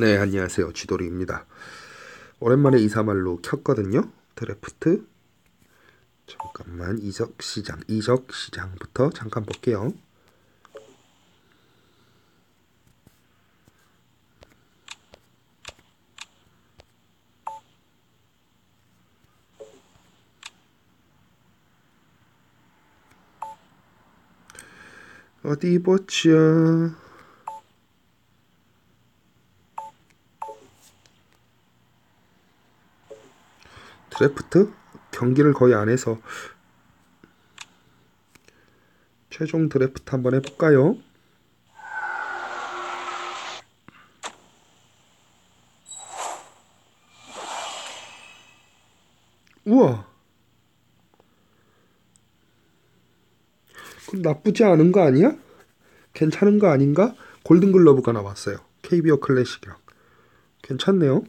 네, 안녕하세요. 쥐돌이입니다. 오랜만에 이사말로 켰거든요. 드래프트. 잠깐만, 이적 시장, 이적 시장부터 잠깐 볼게요. 어디 보자. 드래프트 경기를 거의 안 해서 최종 드래프트 한번 해볼까요? 우와 그럼 나쁘지 않은 거 아니야? 괜찮은 거 아닌가? 골든글러브가 나왔어요 KBO 클래식이랑 괜찮네요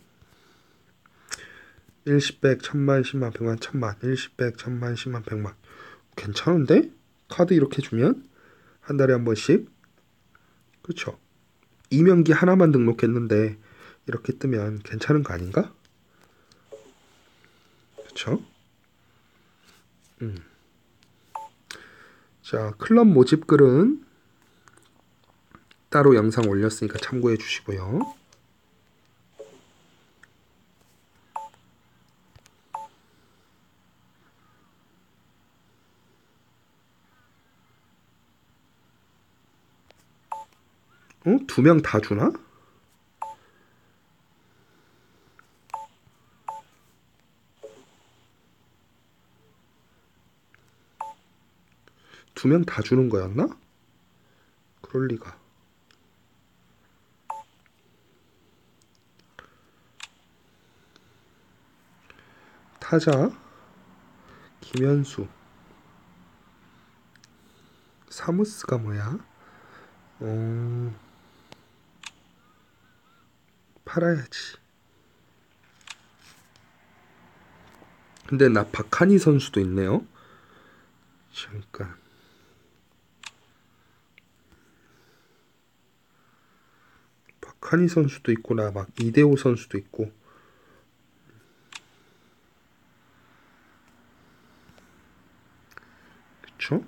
1십백 천만 십만 백만 천만 1십백 천만 십만 백만 괜찮은데? 카드 이렇게 주면 한 달에 한 번씩 그쵸 이명기 하나만 등록했는데 이렇게 뜨면 괜찮은 거 아닌가? 그쵸? 음. 자 클럽 모집 글은 따로 영상 올렸으니까 참고해 주시고요. 어? 두명 다 주나? 두 명 다 주는 거였나? 그럴 리가. 타자 김현수 사무스가 뭐야? 어... 팔아야지. 근데 나 박한희 선수도 있네요. 잠깐. 박한희 선수도 있구나. 막 이대호 선수도 있고. 그쵸?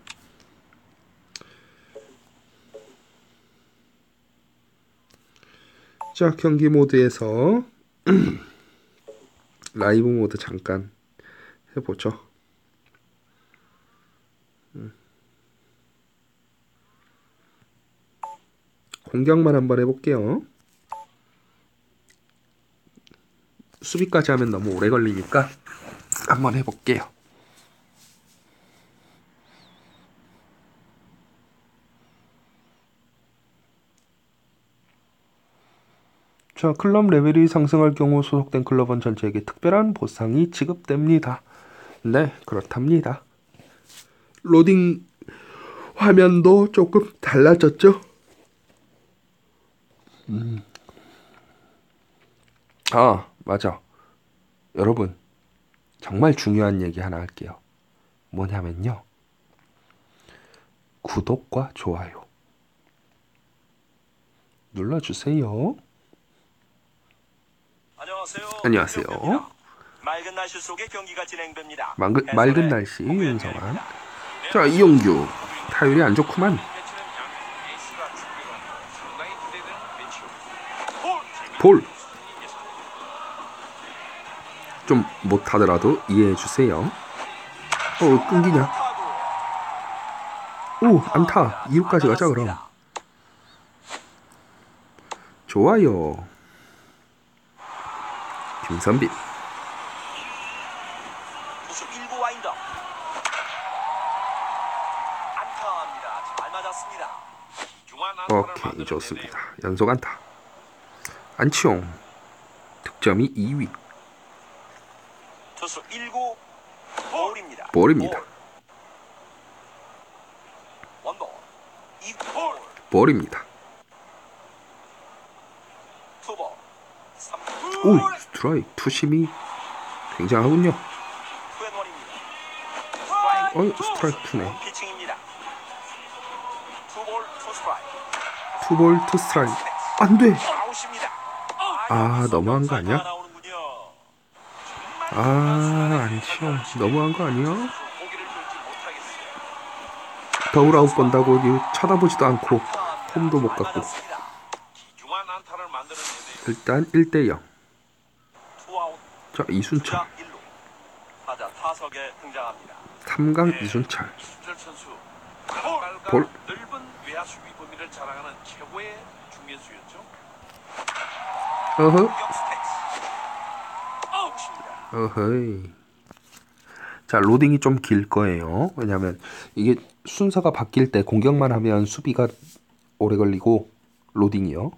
자, 경기 모드에서 라이브 모드 잠깐 해보죠. 음. 공격만 한번 해볼게요. 수비까지 하면 너무 오래 걸리니까 한번 해볼게요. 자, 클럽 레벨이 상승할 경우 소속된 클럽원 전체에게 특별한 보상이 지급됩니다. 네, 그렇답니다. 로딩 화면도 조금 달라졌죠? 음. 아, 맞아. 여러분, 정말 중요한 얘기 하나 할게요. 뭐냐면요. 구독과 좋아요. 눌러주세요. 안녕하세요. 안녕하세요. 맑은 날씨 속에 경기가 진행됩니다. 맑은, 맑은 날씨. 윤성환. 자, 이용규. 타율이 안 좋구만. 볼. 좀 못하더라도 이해해 주세요. 어, 끊기냐? 오, 안타. 2루까지 가자, 그럼. 좋아요. 김선빈. 투수 1구 와인더. 안타입니다. 잘 맞았습니다. 오케이, 좋습니다. 연속 안타. 안치홍. 득점이 2위. 투수 1구 볼입니다. 볼입니다. 볼. 원볼. 2구 볼. 볼입니다. 투볼. 3구 오, 볼. 스트라이크. 투심이 굉장하군요. 어, 스트라이크 투네. 피칭입니다. 투볼 투 스트라이크. 안 돼. 아, 너무한 거 아니야? 아, 아니죠. 너무한 거 아니야? 더블 아웃 본다고 이 쳐다보지도 않고 홈도 못잘 갔고. 일단 1대 0. 자, 이순철. 주자 1루. 타자 타석에 등장합니다. 3강 이순철. 이순철 볼. 어허. 어허이. 자, 로딩이 좀 길 거예요. 왜냐면 이게 순서가 바뀔 때 공격만 하면 수비가 오래 걸리고 로딩이요.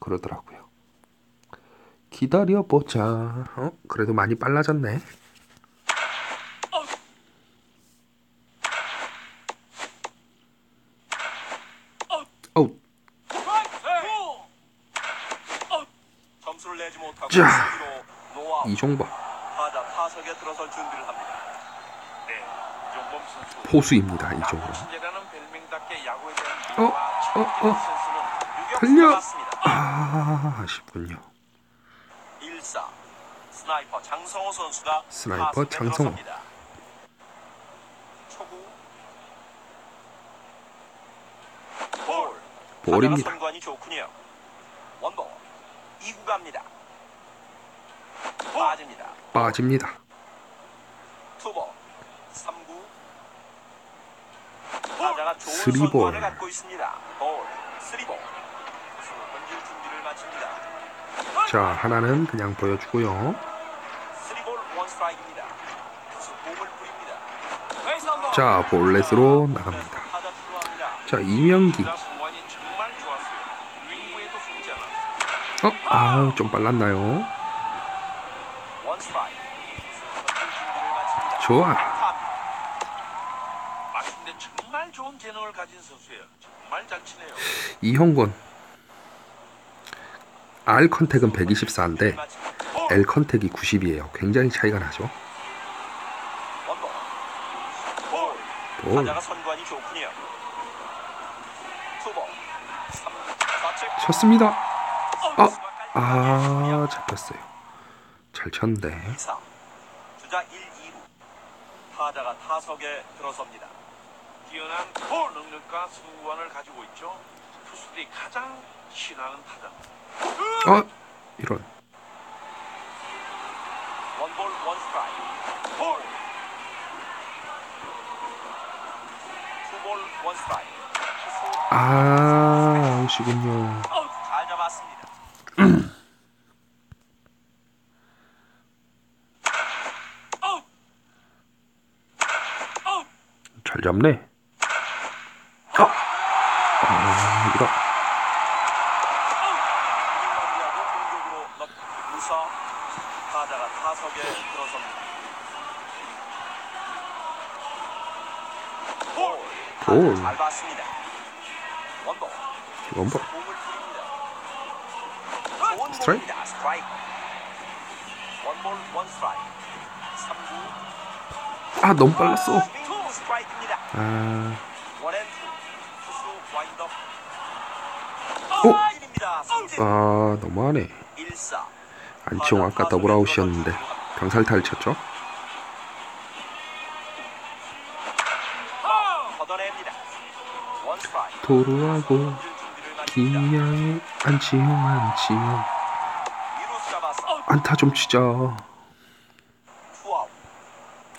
그러더라고요. 기다려 보자. 어? 그래도 많이 빨라졌네. 어우, 점수를 내지 못하고 자. 수비로 노아웃. 이종범 타자 타석에 들어설 준비를 합니다. 네, 이종범 선수. 포수입니다. 이종범. 신예라는 별명답게 야구에 대한 어, 어, 어. 맞습니다. 아, 아쉽군요. 1사 스나이퍼 장성호 선수가 스나이퍼 장성호. 초구 볼 볼입니다. 선관이 좋군요. 원볼 2구 갑니다. 빠집니다. 빠집니다. 투볼 3구 타자가 좋은. 선관을 갖고 있습니다. 볼 3볼 투수 던질 준비를 마칩니다. 자, 하나는 그냥 보여주고요. 3볼 원 스트라이크입니다. 투수 공을 부립니다. 자, 볼넷으로 나갑니다. 자, 이명기. 어? 아, 좀 빨랐나요? 좋아. 이형곤. R 컨택은 124인데 마칩니다. L 컨택이 90이에요. 굉장히 차이가 나죠. 원볼. 볼. 볼. 타자가 선관이 좋군요. 투볼. 3. 좌측. 쳤습니다. 아, 아, 잡혔어요. 잘 쳤는데. 2사. 주자 1, 2루. 타자가 타석에 들어섭니다. 뛰어난 볼 능력과 수완을 가지고 있죠. 투수들이 가장 신뢰하는 타자. 스트라이크. 투수 아, 아웃이군요. 잘 잡네. 넣 무사 타자가 타석에 들어섭니다. 볼. 볼. 잘 봤습니다. 원볼. 원볼. 공을 뿌립니다. 좋은 스트라이크? 볼입니다. 스트라이크. 원볼 원 스트라이크. 3구. 아, 너무 빨랐어. 투 스트라이크입니다. 아, 원앤투. 투수 와인더. 오! 아, 너무하네. 1사. 안치홍 아까 더블 아웃이었는데 병살타를 쳤죠? 도루하고. 기야의 안치홍 안치홍 안타 좀 치자.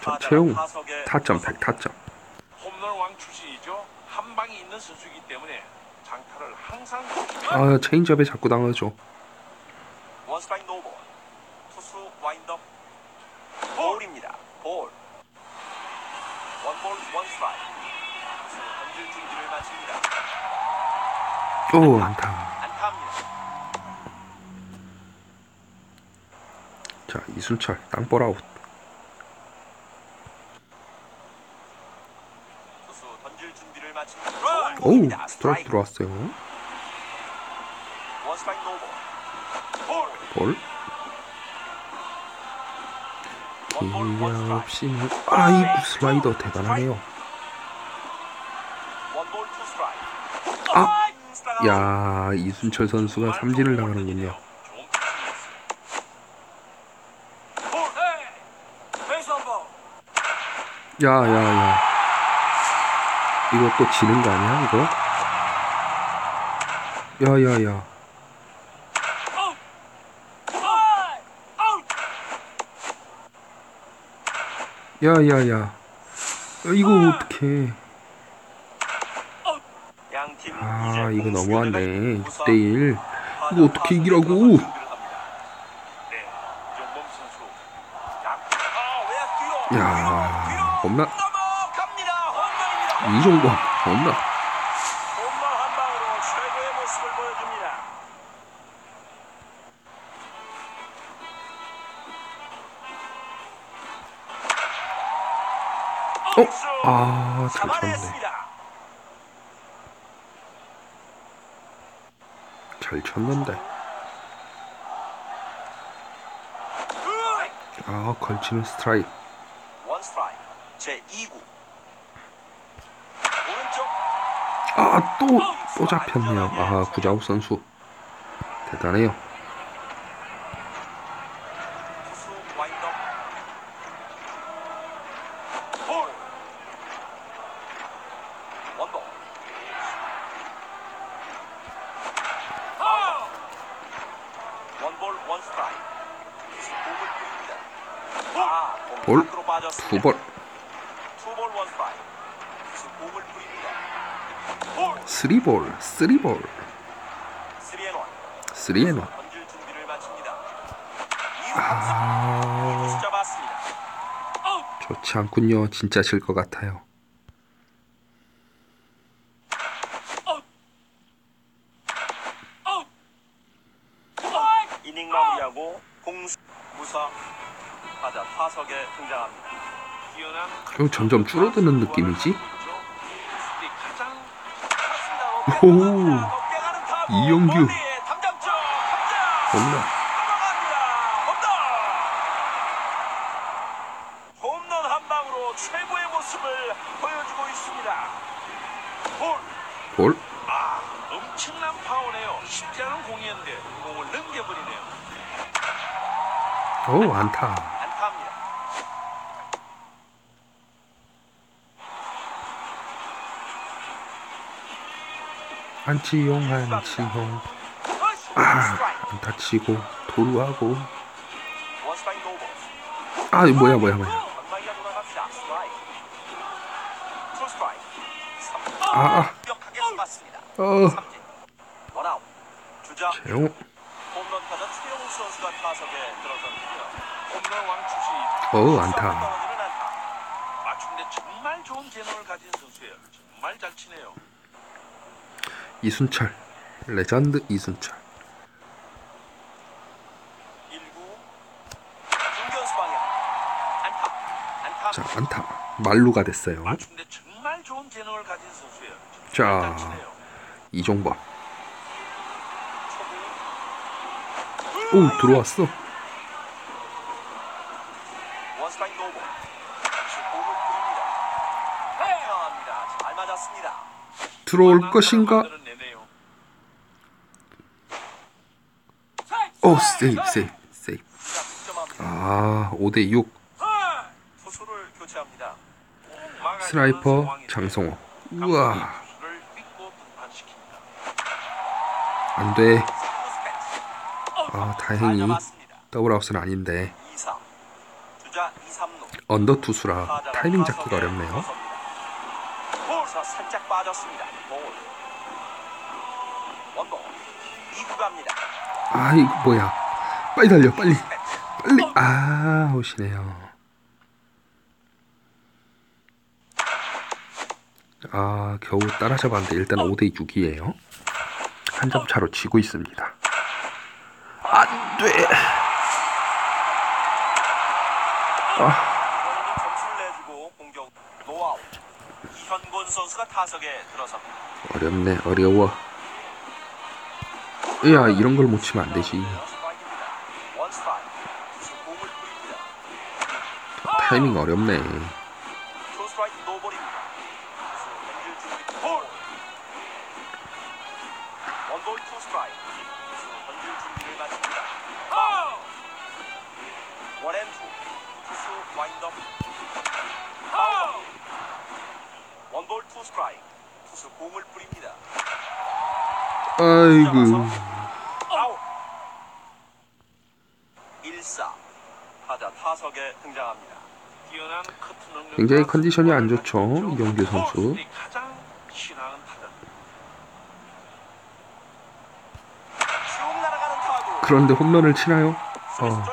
자, 채용 타점 들어섭니다. 100 타점. 홈런 왕 출신이죠. 한 방이 있는 선수이기 때문에 장타를 항상 조심해야 아, 체인지업에 자꾸 당하죠. 오, 안타. 자, 이순철 땅볼 아웃. 오. 스트라이크 들어왔어요. 볼. 볼. 원볼 원 기야 스트라이크. 없이는 아, 이 슬라이더 대단하네요. 원볼 투 스트라이크. 아. 스트라이크 타자가 야 이순철 선수가 삼진을 당하는군요. 야야야 이거 또 지는 거 아니야 이거? 야야야. 야야야 어, 이거 어떡해 이거 우선 6대1 타자 이거 어떻게 이기라고? 야. 홈런입니다. 이종범 보여줍니다. 어? 아, 잘 쳤네. 잡아냈습니다. 잘 쳤는데. 아 걸치는 스트라이크. 원 스트라이크 제 2구. 오른쪽. 아또또 잡혔네요. 아 구자욱 선수. 대단해요 3볼 3볼. 3앤1 아... 좋지 않군요. 진짜 질 것 같아요. 이닝 마무리하고 공수 무사 타자 타석에 등장합니다. 점점 줄어드는 느낌이지? 오 이영규. 담장점 담장 홈런 넘어갑니다. 홈런 홈런 한 방으로 최고의 모습을 보여주고 있습니다. 볼 볼 아, 엄청난 파워네요. 쉽지 않은 공이었는데 공을 넘겨버리네요. 오 안타 안타입니다. 안치용 안치용 아 안타 치고 도루하고 아 뭐야 뭐야 뭐야. 아, 쏘았습니다. 어 재용 어우 안타. 맞춤데 정말 좋은 재능을 가진 선수예요. 정말 잘 치네요. 이순철 레전드 이순철 1구 중견수 방향. 안타. 안타. 자 안타 말루가 됐어요 선수예요. 자. 이종범. 오 들어왔어 맞았습니다. 들어올 것인가 만들어내네요. 오 세이브 세이브 세이브. 아 5대6 투수를 교체합니다. 꼭 막아야 되는 스나이퍼 상황인데 장성호 우와. 안돼. 아잘 다행히. 더블아웃은 아닌데 2, 3. 주자 2, 3루. 언더 투수라 타이밍 잡기가 어렵네요 살짝 빠졌습니다. 볼. 원볼. 2구 갑니다. 아 이거 뭐야? 빨리 달려 빨리. 빨리. 아 아웃이네요. 아 겨우 따라잡았는데 일단 5대 6이에요. 한 점 차로 지고 있습니다. 안돼. 들어섭니다. 어렵네 어려워 야 이런 걸 못 치면 안 되지. 타이밍 어렵네. 아이고. 아웃. 1사. 타석에 등장합니다. 뛰어난 커트 능력과 굉장히 컨디션이 안 좋죠. 이경규 선수. 그런데 홈런을 치나요? 어.